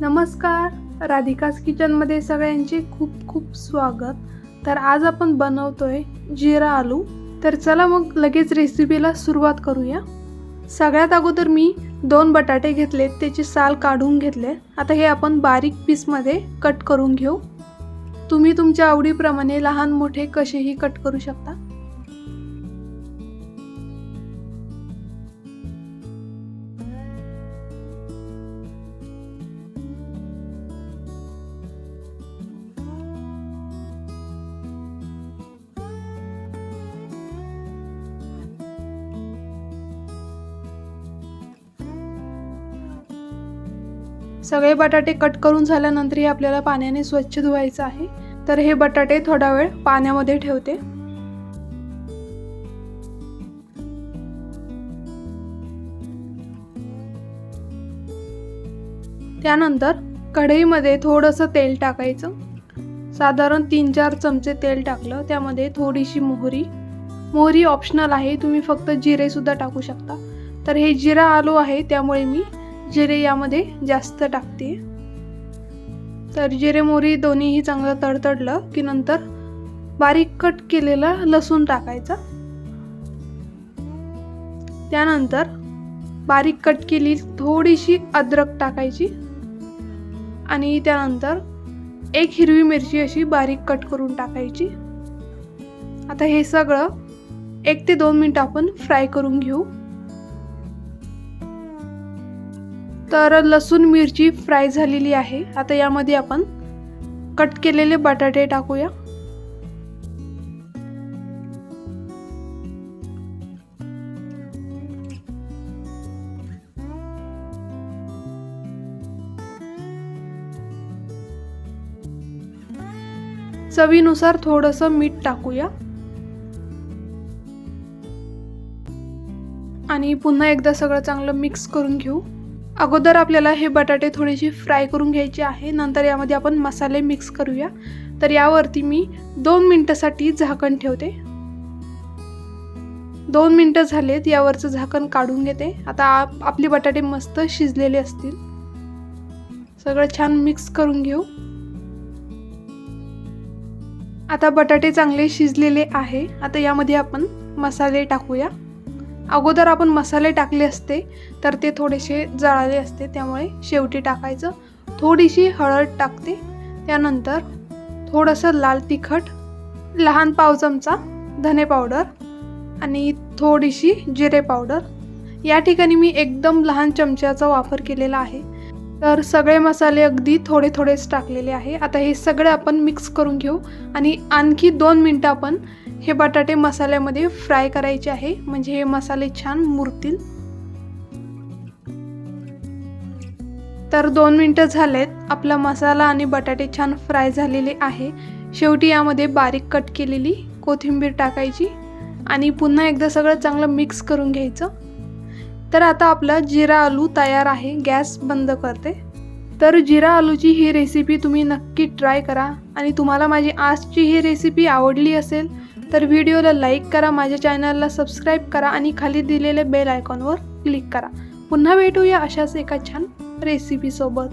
नमस्कार. राधिकास किचनमध्ये सगळ्यांचे खूप खूप स्वागत. तर आज आपण बनवतोय जिरा आलू. तर चला मग लगेच रेसिपीला सुरुवात करूया. सगळ्यात अगोदर मी दोन बटाटे घेतलेत त्याची साल काढून घेतले. आता हे आपण बारीक पीसमध्ये कट करून घेऊ. तुम्ही तुमच्या आवडीप्रमाणे लहान मोठे कसेही कट करू शकता. सगळे बटाटे कट करून झाल्यानंतर हे आपल्याला पाण्याने स्वच्छ धुवायचं आहे. तर हे बटाटे थोडा वेळ पाण्यामध्ये ठेवते. त्यानंतर कढईमध्ये थोडंसं तेल टाकायचं. साधारण तीन चार चमचे तेल टाकलं. त्यामध्ये थोडीशी मोहरी. मोहरी ऑप्शनल आहे. तुम्ही फक्त जिरेसुद्धा टाकू शकता. तर हे जिरा आलू आहे. त्यामुळे मी जिरे यामध्ये जास्त टाकते तर जिरे मोहरी दोन्हीही चांगलं तडतडलं की नंतर बारीक कट केलेला लसूण टाकायचा. त्यानंतर बारीक कट केली थोडीशी अद्रक टाकायची. आणि त्यानंतर एक हिरवी मिरची अशी बारीक कट करून टाकायची. आता हे सगळं एक ते दोन मिनटं आपण फ्राय करून घेऊ. तर लसूण मिरची फ्राय झालेली आहे. आता यामध्ये आपण कट केलेले बटाटे टाकूया. चवीनुसार थोडंसं मीठ टाकूया. आणि पुन्हा एकदा सगळं चांगलं मिक्स करून घेऊ. अगोदर आपल्याला हे बटाटे थोडेसे फ्राय करून घ्यायचे आहे. नंतर यामध्ये आपण मसाले मिक्स करूया. तर यावरती मी दोन मिनटासाठी झाकण ठेवते. दोन मिनटं झालेत यावरचं झाकण काढून घेते. आता आप आपले बटाटे मस्त शिजलेले असतील. सगळं छान मिक्स करून घेऊ. आता बटाटे चांगले शिजलेले आहे. आता यामध्ये आपण मसाले टाकूया. अगोदर आपण मसाले टाकले असते तर ते थोडेसे जळाले असते त्यामुळे शेवटी टाकायचं. थोडीशी हळद टाकते त्यानंतर थोडंसं लाल तिखट लहान पाव चमचा धने पावडर आणि थोडीशी जिरे पावडर. या ठिकाणी मी एकदम लहान चमच्याचा वापर केलेला आहे. तर सगळे मसाले अगदी थोडे थोडेच टाकलेले आहे. आता हे सगळे आपण मिक्स करून घेऊ आणि आणखी दोन मिनटं आपण हे बटाटे मसाल्यामध्ये फ्राय करायचे आहे. म्हणजे हे मसाले छान मुरतील. तर दोन मिनटं झालेत. आपला मसाला आणि बटाटे छान फ्राय झालेले आहे. शेवटी यामध्ये बारीक कट केलेली कोथिंबीर टाकायची आणि पुन्हा एकदा सगळं चांगलं मिक्स करून घ्यायचं. तर आता आपला जिरा आलू तयार आहे. गॅस बंद करते. तर जिरा आलूची ही रेसिपी तुम्ही नक्की ट्राय करा. आणि तुम्हाला माझी आजची ही रेसिपी आवडली असेल तर व्हिडिओला लाईक करा माझ्या चॅनलला सबस्क्राईब करा आणि खाली दिलेल्या बेल आयकॉनवर क्लिक करा. पुन्हा भेटूया अशाच एका छान रेसिपीसोबत